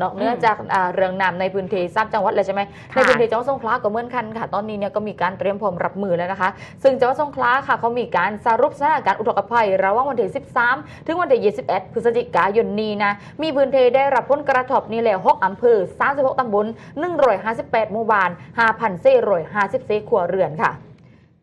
นอกเหนือจากอ่าเรื่องน้ำในพื้นที่ทราบจังหวัดเลยใช่ไหมค่ะในพื้นที่จังหวัดสงขลาก็เหมือนกันค่ะ ตอนนี้เนี่ยก็มีการเตรียมพร้อมรับมือแล้วนะคะ ซึ่งจังหวัดสงขลาค่ะเขามีการสรุปสถานการณ์อุทกภัย ระหว่างวันที่ 13 ถึงวันที่21พฤศจิกายนนี้นะมีพื้นที่ได้รับผลกระทบนี่แหละ6อำเภอ36ตำบล158หมู่บ้าน5,454ครัวเรือนค่ะ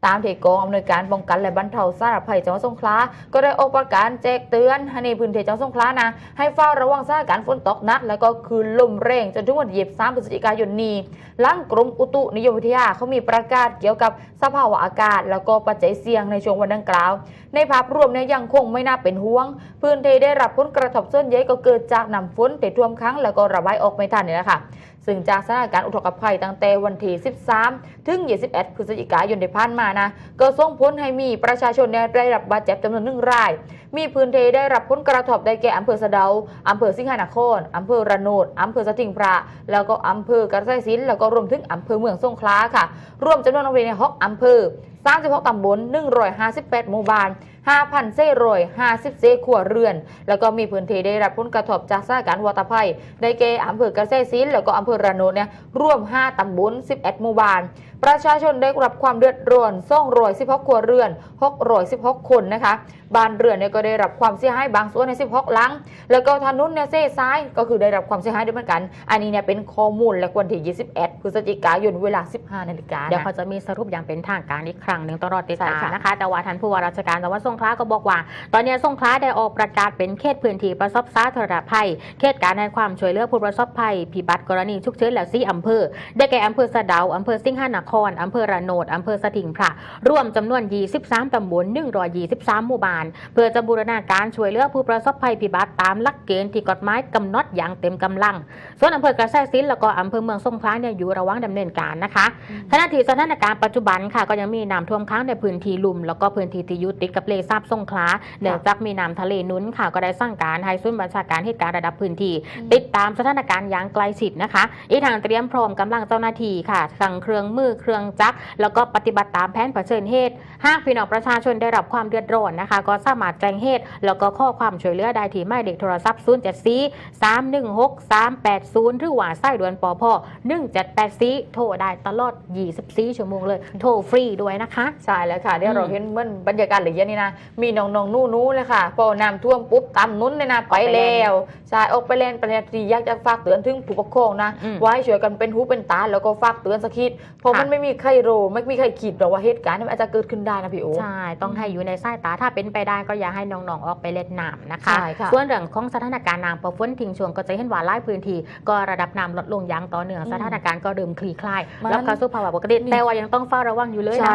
ตามที่กองอำนวยการป้องกันและบรรเทาสาธารณภัยจังหวัดสงขลา ก็ได้ออกประกาศแจ้งเตือนให้ในพื้นที่จังหวัดสงขลานะ ให้เฝ้าระวังสถานการณ์ฝนตกหนัก แล้วก็คืนลมแรงจนถึงวันที่23พฤศจิกายนนี้หลังกรมอุตุนิยมวิทยาเขามีประกาศเกี่ยวกับสภาวะอากาศ แล้วก็ปัจจัยเสี่ยงในช่วงวันดังกล่าว ในภาพรวมเนี่ยยังคงไม่น่าเป็นห่วง พื้นที่ได้รับผลกระทบส่วนใหญ่ก็เกิดจากน้ำฝนที่ท่วมค้งแล้วก็ระบายออกไม่ทันนี่แหละค่ะซึ่งจากสถานการณ์อุทกภัยตั้งแต่วันที่ 13 ถึง 21 พฤศจิกายนที่ผ่านมานะก็ส่งผลให้มีประชาชนได้รับบาดเจ็บจำนวนหนึ่งราย มีพื้นที่ได้รับผลกระทบได้แก่อำเภอสะเดาอำเภอสิงหนครอำเภอระโนดอำเภอสติงพระ แล้วก็อำเภอกระไซสินแล้วก็รวมถึงอำเภอเมืองสงขลาค่ะ รวมจำนวนโรงเรียนในหกอำเภอ 36ตำบล158หมู่บ้าน5,454ครัวเรือน แล้วก็มีพื้นที่ได้รับผลกระทบจากสถานการณ์วัตภัย ได้แก่อำเภอกระแสซินแล้วก็อำเภอระโนดเนี่ยรวม 5ตำบล11หมู่บ้าน ประชาชนได้รับความเดือดร้อน216ครัวเรือน 616 คนนะคะบ้านเรือนเนี่ยก็ได้รับความเสียหายบางส่วนใน 16 หลัง แล้วก็ถนนเนี่ยเส้ซ้ายก็คือได้รับความเสียหายด้วยเหมือนกัน อันนี้เนี่ยเป็นข้อมูลและวันที่21 ฤศจิกายนเวลา 15 นาฬิกาเดี๋ยวนะเขาจะมีสรุปอย่างเป็นทางการอีกครั้งหนึ่งตลอดติดตามใช่ค่ะนะคะแต่ว่าท่านผู้ว่าราชการจังหวัดสงขลาก็บอกว่า ตอนนี้สงขลาได้ออกประกาศเป็นเขตพื้นที่ประสบสาธารณภัย เขตการให้ความช่วยเหลือผู้ประสบภัยพิบัติกรณีฉุกเฉินแล้วสี่อำเภอ ได้แก่อำเภอสะเดาอำเภอสิงหนครอำเภอระโนดอำเภอสถิงพระรวมจำนวน 23 ตำบล 123 หมู่บ้าน เพื่อจะบูรณาการช่วยเหลือผู้ประสบภัยพิบัติตามหลักเกณฑ์ที่กฎหมายกำหนดอย่างเต็มกำลัง ส่วนอำเภอกระแสสินแล้วก็อำเภอเมืองสงขลาเนี่ยอยู่ระหว่างดำเนินการนะคะขณะที่สถานการณ์ปัจจุบันค่ะก็ยังมีน้ำท่วมค้างในพื้นที่ลุ่มแล้วก็พื้นที่ที่อยู่ติดกับเลซาบสงขลาเนื่องจากมีน้ำทะเลหนุนค่ะก็ได้สั่งการให้ศูนย์บัญชาการเหตุการณ์ระดับพื้นที่ ติดตามสถานการณ์อย่างใกล้ชิดนะคะ อีกทางเตรียมพร้อมกำลังเจ้าหน้าที่ค่ะทั้งเครื่องมือเครื่องจักรแล้วก็ปฏิบัติตามแผนเผชิญเหตุหากพี่น้องประชาชนได้รับความเดือดร้อนนะคะ ก็สามารถแจ้งเหตุ แล้วก็ข้อความช่วยเหลือได้ที่หมายเลขโทรศัพท์0 7 4 3 1 6 3 8 0หรือว่าสายด่วนปอพ1784โทรได้ตลอด 24 ชั่วโมงเลย โทรฟรีด้วยนะคะ ใช่แล้วค่ะเดี๋ยวอืมเราเห็นเหมือนบรรยากาศเหลือเยอะนี่นะ มีน้องๆนู่นู้เลยค่ะ พอน้ำท่วมปุ๊บตามนุ้นเลยนะไปแล้วใช่ออกไปเล่นประเด็นที่อยากจะฝากเตือนถึงผู้ปกครองนะอืมว่าให้ช่วยกันเป็นหูเป็นตาแล้วก็ฝากเตือนสักคิดเพราะค่ะมันไม่มีใครรู้ไม่มีใครคิดหรอกว่าเหตุการณ์นี้มันอาจจะเกิดขึ้นได้นะพี่โอใช่ต้องให้อยู่ในสายตาถ้าเป็นไปได้ก็อย่าให้น้องๆออกไปเล่นน้ำนะคะใช่ค่ะส่วนเรื่องของสถานการณ์น้ำประฝนทิ้งช่วงก็จะเห็นว่าหลายพื้นที่ก็ระดับน้ำลดลงอย่างต่อเนื่องอืมสถานการณ์ก็เริ่มคลี่คลายมันแล้วเข้าสู่ภาวะปกตินี่แต่ว่ายังต้องเฝ้าระวังอยู่เลยนะ